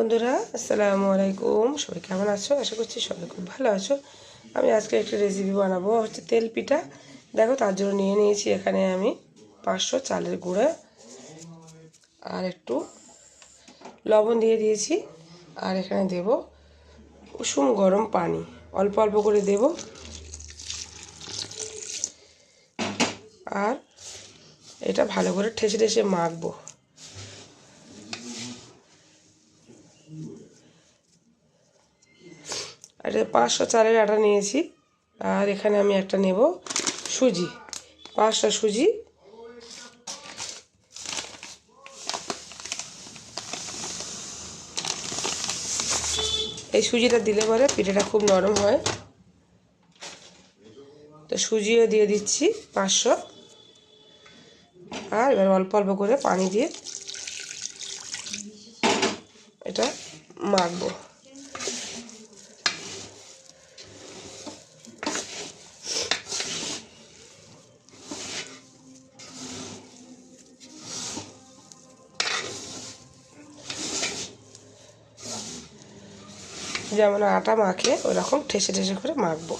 বন্ধুরা, আসসালামু আলাইকুম। সবাই কেমন আছো? আশা করছি সবাই খুব ভালো আছো। আমি আজকে একটা রেসিপি বানাবো, হচ্ছে তেল পিঠা। দেখো, তার জন্য নিয়ে নিয়েছি এখানে আমি পাঁচশো চালের গুঁড়া আর একটু লবণ দিয়ে দিয়েছি। আর এখানে দেব কুসুম গরম পানি। অল্প অল্প করে দেব। আর এটা ভালো করে ঠেসে ঠেসে মাখবো। আর পাঁচশো চালের আটা নিয়েছি, আর এখানে আমি একটা নেব সুজি, পাঁচশো সুজি। এই সুজিটা দিলে পরে পিঠেটা খুব নরম হয়। তো সুজিও দিয়ে দিচ্ছি পাঁচশো। আর এবার অল্প অল্প করে পানি দিয়ে এটা মাখবো। যেমন আটা মাখে ওরকম ঠেসে ঠেসে করে মাখবো।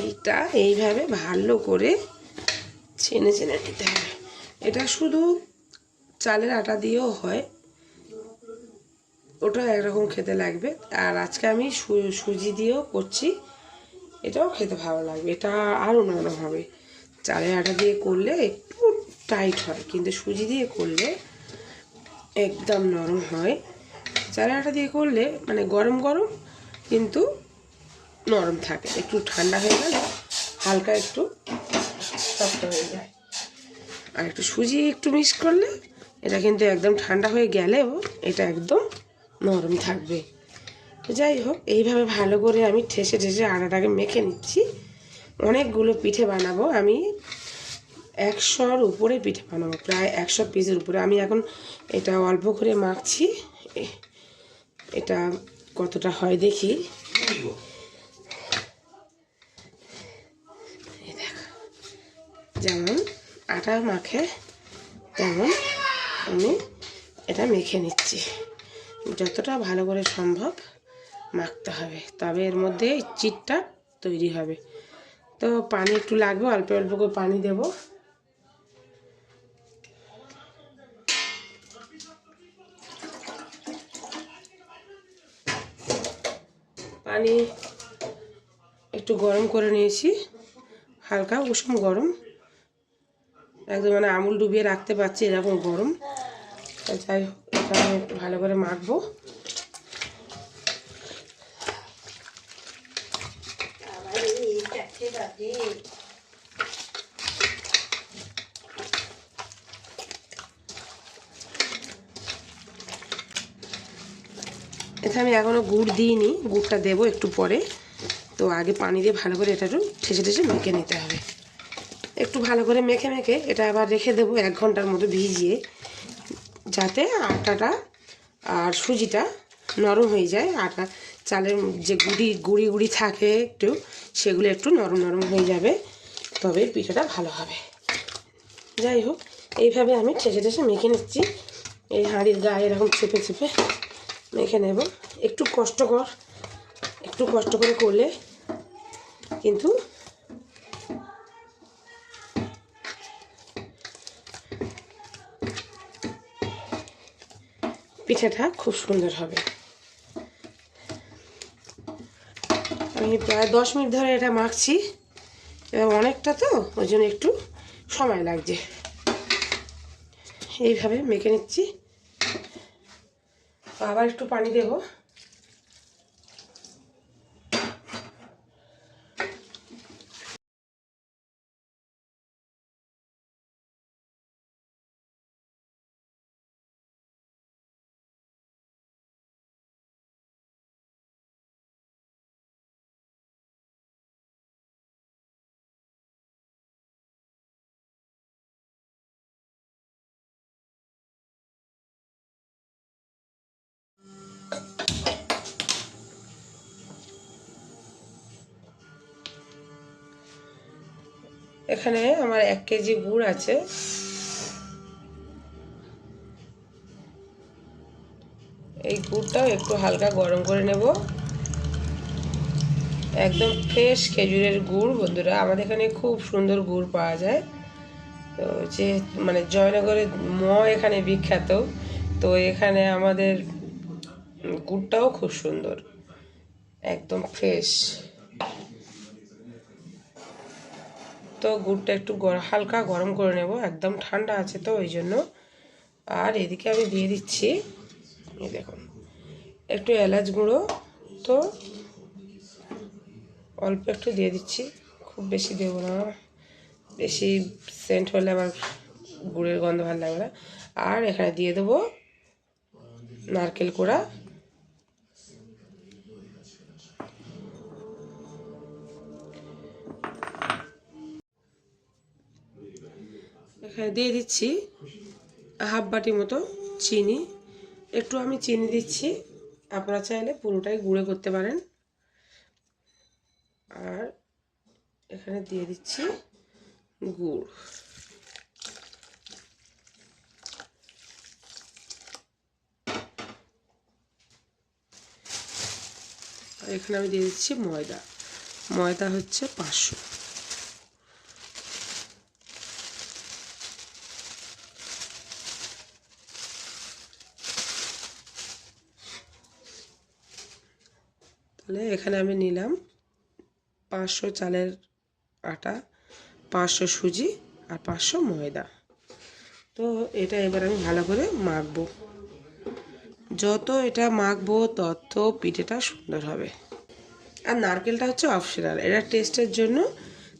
এইটা এইভাবে ভালো করে ছেনে ছেনে নিতে হবে। এটা শুধু চালের আটা দিয়েও হয়। ওটা একরকম খেতে লাগবে। আর আজকে আমি সুজি দিয়েও করছি। এটাও খেতে ভালো লাগবে। এটা আরও নরম হবে। চালের আটা দিয়ে করলে একটু টাইট হয়, কিন্তু সুজি দিয়ে করলে একদম নরম হয়। চালের আটা দিয়ে করলে মানে গরম গরম, কিন্তু নরম থাকে। একটু ঠান্ডা হয়ে গেলে হালকা একটু শক্ত হয়ে যায়। আর একটু সুজি একটু মিক্স করলে এটা কিন্তু একদম ঠান্ডা হয়ে গেলেও এটা একদম নরম থাকবে। তো যাই হোক, এইভাবে ভালো করে আমি ঠেসে ঠেসে আটাটাকে মেখে নিচ্ছি। অনেকগুলো পিঠে বানাবো। আমি একশোর উপরে পিঠে বানাবো। প্রায় একশো পিসের উপরে। আমি এখন এটা অল্প করে মাখছি। এটা কতটা হয় দেখি যেমন আটা মাখে, তেমন আমি এটা মেখে নিচ্ছি। যতটা ভালো করে সম্ভব মাখতে হবে, তবে এর মধ্যে চিটটা তৈরি হবে। তো পানি একটু লাগবে, অল্প অল্প করে পানি দেব। পানি একটু গরম করে নিয়েছি, হালকা উষুম গরম। একদম মানে আমুল ডুবিয়ে রাখতে পারছি এরকম গরম। যাই হোক আমি ভালো করে মাখবো। এটা আমি এখনও গুড় দিইনি, গুড়টা দেবো একটু পরে। তো আগে পানি দিয়ে ভালো করে এটা একটু ঠেসে ঠেসে মেখে নিতে হবে। একটু ভালো করে মেখে মেখে এটা আবার রেখে দেবো এক ঘণ্টার মতো ভিজিয়ে, যাতে আটাটা আর সুজিটা নরম হয়ে যায়। আটা চালের যে গুড়ি গুড়ি গুড়ি থাকে একটু, সেগুলো একটু নরম নরম হয়ে যাবে, তবে পিঠাটা ভালো হবে। যাই হোক, এইভাবে আমি ঠেসে ঠেসে মেখে নিচ্ছি। এই হাঁড়ির গায়ে এরকম চেপে চেপে মেখে নেব। একটু কষ্টকর একটু কষ্ট করে করলে কিন্তু পিঠাটা খুব সুন্দর হবে। আমি প্রায় দশ মিনিট ধরে এটা মাখছি এবং অনেকটা তো, ওই জন্য একটু সময় লাগছে। এইভাবে মেখে নিচ্ছি। আবার একটু পানি দেবো। এখানে আমার এক কেজি গুড় আছে। এই গুড়টাও একটু হালকা গরম করে নেব। একদম ফ্রেশ খেজুরের গুড়, বন্ধুরা। আমাদের এখানে খুব সুন্দর গুড় পাওয়া যায়। তো যে মানে জয়নগরের ম এখানে বিখ্যাত। তো এখানে আমাদের গুড়টাও খুব সুন্দর। একদম ফ্রেশ তো গুড়টা একটু হালকা গরম করে নেব, একদম ঠান্ডা আছে তো ওই জন্য। আর এদিকে আমি দিয়ে দিচ্ছি দেখুন, একটু এলাচ গুঁড়ো তো অল্প একটু দিয়ে দিচ্ছি, খুব বেশি দেবো না, বেশি সেন্ট হলে আবার গুড়ের গন্ধ ভালো লাগবে না। আর এখানে দিয়ে দেবো নারকেল কোড়া এখানে দিয়ে দিচ্ছি হাফ বাটি মতো চিনি। একটু আমি চিনি দিচ্ছি। আপনারা চাইলে পুরোটাই গুঁড়ো করতে পারেন। আর এখানে দিয়ে দিচ্ছি গুড়। এখানে আমি দিয়ে দিচ্ছি ময়দা। ময়দা হচ্ছে পাঁচশো। তাহলে এখানে আমি নিলাম পাঁচশো চালের আটা, পাঁচশো সুজি আর পাঁচশো ময়দা। তো এটা এবার আমি ভালো করে মাখবো। যত এটা মাখবো তত পিঠেটা সুন্দর হবে। আর নারকেলটা হচ্ছে অপশনাল, এটা টেস্টের জন্য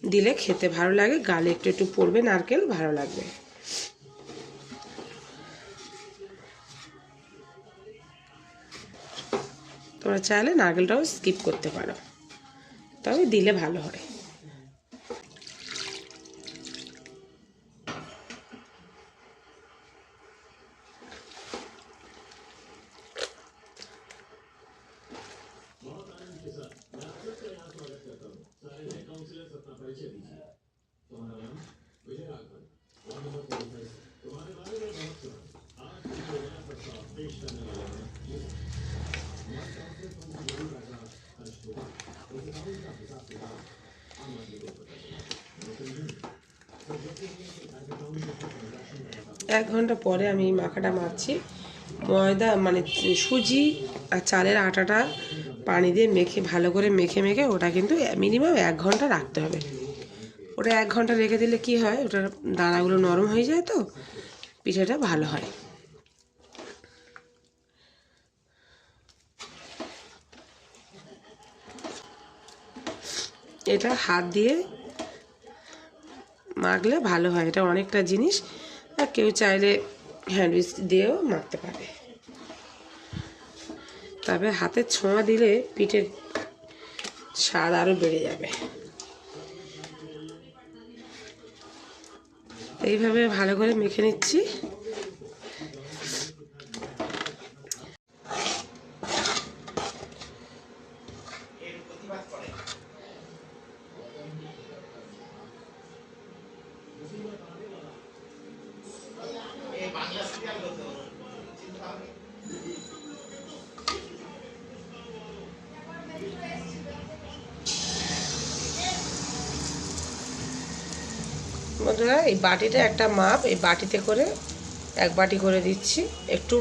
দিলে খেতে ভালো লাগে, গালে একটু একটু পড়বে, নারকেল ভালো লাগবে। তোমরা চাইলে নারকেলটাও স্কিপ করতে পারো। তবে দিলে ভালো হয়। এক ঘণ্টা পরে আমি মাখাটা মাখছি। ময়দা মানে সুজি আর চালের আটাটা পানি দিয়ে মেখে, ভালো করে মেখে মেখে ওটা কিন্তু মিনিমাম এক ঘণ্টা রাখতে হবে। ওটা এক ঘণ্টা রেখে দিলে কি হয়? ওটার দানাগুলো নরম হয়ে যায় তো, পিঠাটা ভালো হয়। এটা হাত দিয়ে মাখলে ভালো হয়। এটা অনেকটা জিনিস। আর কেউ চাইলে হ্যান্ড হ্যান্ডউইচ দিয়েও মাখতে পারে। তবে হাতে ছোঁয়া দিলে পিঠের স্বাদ আরও বেড়ে যাবে। এইভাবে ভালো করে মেখে নিচ্ছি। বন্ধুরা, এই বাটিটা একটা মাপ, এই বাটিতে করে এক বাটি করে দিচ্ছি। একটু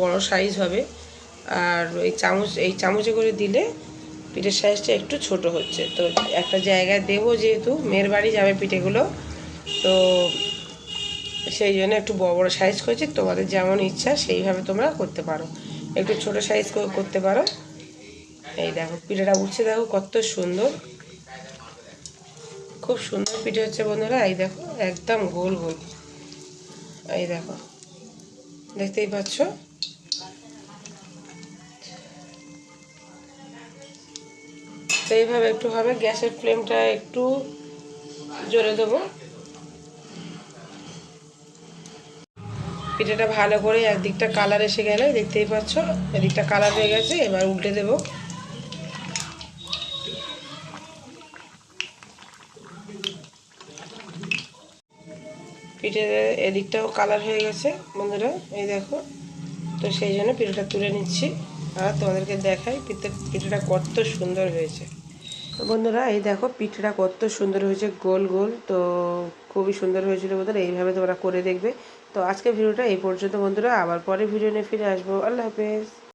বড় সাইজ হবে। আর এই চামচ, এই চামচে করে দিলে পিঠের সাইজটা একটু ছোট হচ্ছে। তো একটা জায়গায় দেবো যেহেতু, মেয়ের বাড়ি যাবে পিঠেগুলো। তো সেই জন্য একটু বড় বড় সাইজ করেছি। তোমাদের যেমন ইচ্ছা, সেইভাবে তোমরা করতে পারো। একটু ছোট সাইজ করতে পারো। এই দেখো, পিঠেটা উঠছে, দেখো কত সুন্দর। খুব সুন্দর পিঠে হচ্ছে বন্ধুরা। এই দেখো, একদম গোল গোল। এই দেখো, দেখতেই পাচ্ছ? তো এইভাবে একটু হবে, গ্যাসের ফ্লেমটা একটু জোরে দেবো। পিঠেটা ভালো করে একদিকটা কালার এসে গেলে দেখতেই পাচ্ছ, এদিকটা কালার হয়ে গেছে, এবার উল্টে দেবো। পিঠের এদিকটাও কালার হয়ে গেছে, বন্ধুরা, এই দেখো। তো সেই জন্য পিঠেটা তুলে নিচ্ছি। আর তোমাদেরকে দেখাই, পিঠে পিঠেটা কত সুন্দর হয়েছে। বন্ধুরা, এই দেখো, পিঠেটা কত সুন্দর হয়েছে, গোল গোল। তো খুবই সুন্দর হয়েছিল বন্ধুরা, এইভাবে তোমরা করে দেখবে। তো আজকের ভিডিওটা এই পর্যন্ত, বন্ধুরা। আবার পরে ভিডিও নিয়ে ফিরে আসব। আল্লাহ হাফেজ।